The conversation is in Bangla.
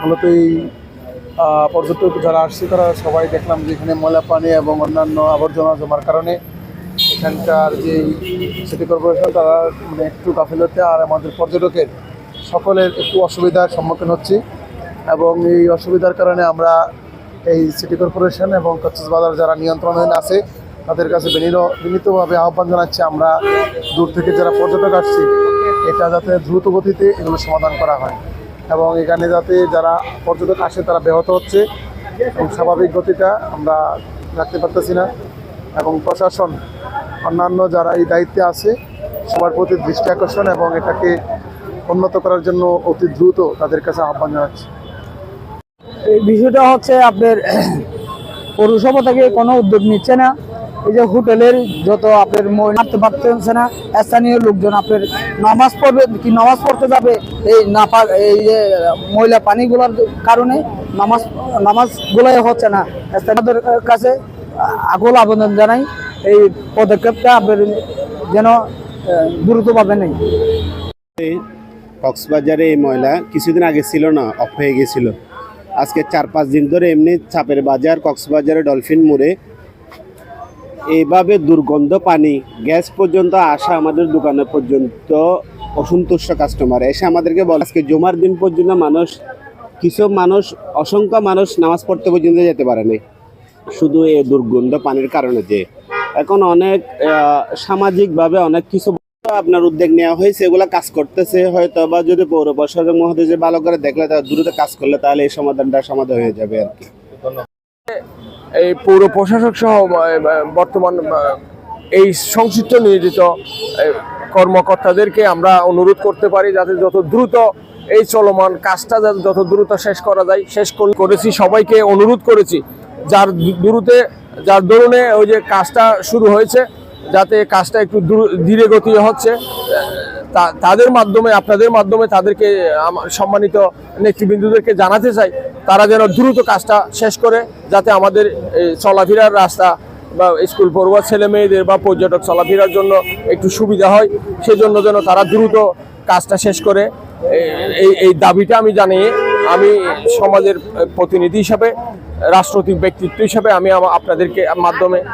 মূলত এই পর্যটক যারা আসছে তারা সবাই দেখলাম যে এখানে ময়লা পানি এবং অন্যান্য আবর্জনা জমার কারণে এখানকার যে সিটি কর্পোরেশন তারা মানে একটু গাফিলতে আর আমাদের পর্যটকের সকলের একটু অসুবিধার সম্মুখীন হচ্ছি। এবং এই অসুবিধার কারণে আমরা এই সিটি কর্পোরেশন এবং কক্সবাজার যারা নিয়ন্ত্রণাধীন আছে, তাদের কাছে বিনীত, বিনীতভাবে আহ্বান জানাচ্ছি আমরা দূর থেকে যারা পর্যটক আসছি, এটা যাতে দ্রুত গতিতে এগুলো সমাধান করা হয়। এবং এখানে যাতে যারা পর্যটক আসে, তারা ব্যাহত হচ্ছে। এবং স্বাভাবিক গতিটা আমরা রাখতে পারতেছি না। এবং প্রশাসন, অন্যান্য যারা এই দায়িত্বে আছে, সবার প্রতি দৃষ্টি আকর্ষণ এবং এটাকে উন্নত করার জন্য অতি দ্রুত তাদের কাছে আহ্বান জানাচ্ছি। এই বিষয়টা হচ্ছে আপনার পৌরসভা থেকে কোনো উদ্যোগ নিচ্ছে না। এই যে হোটেলের যত আপনার মারতে পারতেছে না, স্থানীয় লোকজন আপনার নামাজ পড়বে, কি নামাজ পড়তে যাবে, এই নাপা, এই যে ময়লা পানিগুলোর কারণে নামাজ নামাজগুলাই হচ্ছে না। স্থানীয়দের কাছে আকুল আবেদন জানাই, এই পদক্ষেপটা আপনার যেন দ্রুতভাবে নেই। কক্সবাজারে এই ময়লা কিছুদিন আগে ছিল না, অফ হয়ে গেছিল। আজকে চার পাঁচ দিন ধরে এমনি চাপের বাজার, কক্সবাজারে ডলফিন মোড়ে এইভাবে দুর্গন্ধ পানি, গ্যাস পর্যন্ত আসা আমাদের দোকানে পর্যন্ত অসন্তুষ্ট কাস্টমার এসে আমাদেরকে বলে, আজকে জমার দিন পর্যন্ত মানুষ কিছু মানুষ, অসংখ্য মানুষ নামাজ পড়তে পর্যন্ত যেতে পারে নাই। শুধু এই দুর্গন্ধ পানির কারণে যে, এখন অনেক সামাজিকভাবে অনেক কিছু আপনার উদ্যোগ নেওয়া হয়েছে, এগুলো কাজ করতেছে হয়তো বা যদি পৌর প্রশাসক মহোদয় যে ভালো করে দেখলে, তারা দ্রুত কাজ করলে তাহলে এই সমাধানটা সমাধান হয়ে যাবে আর কি। এই পৌর প্রশাসক সহ বর্তমান এই সংশ্লিষ্ট নিয়োজিত কর্মকর্তাদেরকে আমরা অনুরোধ করতে পারি যাতে যত দ্রুত এই চলমান কাজটা যাতে যত দ্রুত শেষ করা যায়, শেষ কর- করেছি। সবাইকে অনুরোধ করেছি যার দ্রুতে, যার দরুনে ওই যে কাজটা শুরু হয়েছে, যাতে কাজটা একটু ধীরে গতি হচ্ছে। তাদের মাধ্যমে, আপনাদের মাধ্যমে তাদেরকে সম্মানিত নেতৃবৃন্দুদেরকে জানাতে চাই, তারা যেন দ্রুত কাজটা শেষ করে, যাতে আমাদের চলাফেরার রাস্তা বা স্কুল পড়ুয়া ছেলে মেয়েদের বা পর্যটক চলাফেরার জন্য একটু সুবিধা হয়, সেজন্য যেন তারা দ্রুত কাজটা শেষ করে। এই- এই দাবিটা আমি জানিয়ে, আমি সমাজের প্রতিনিধি হিসাবে রাজনৈতিক ব্যক্তিত্ব হিসাবে আমা- আপনাদেরকে মাধ্যমে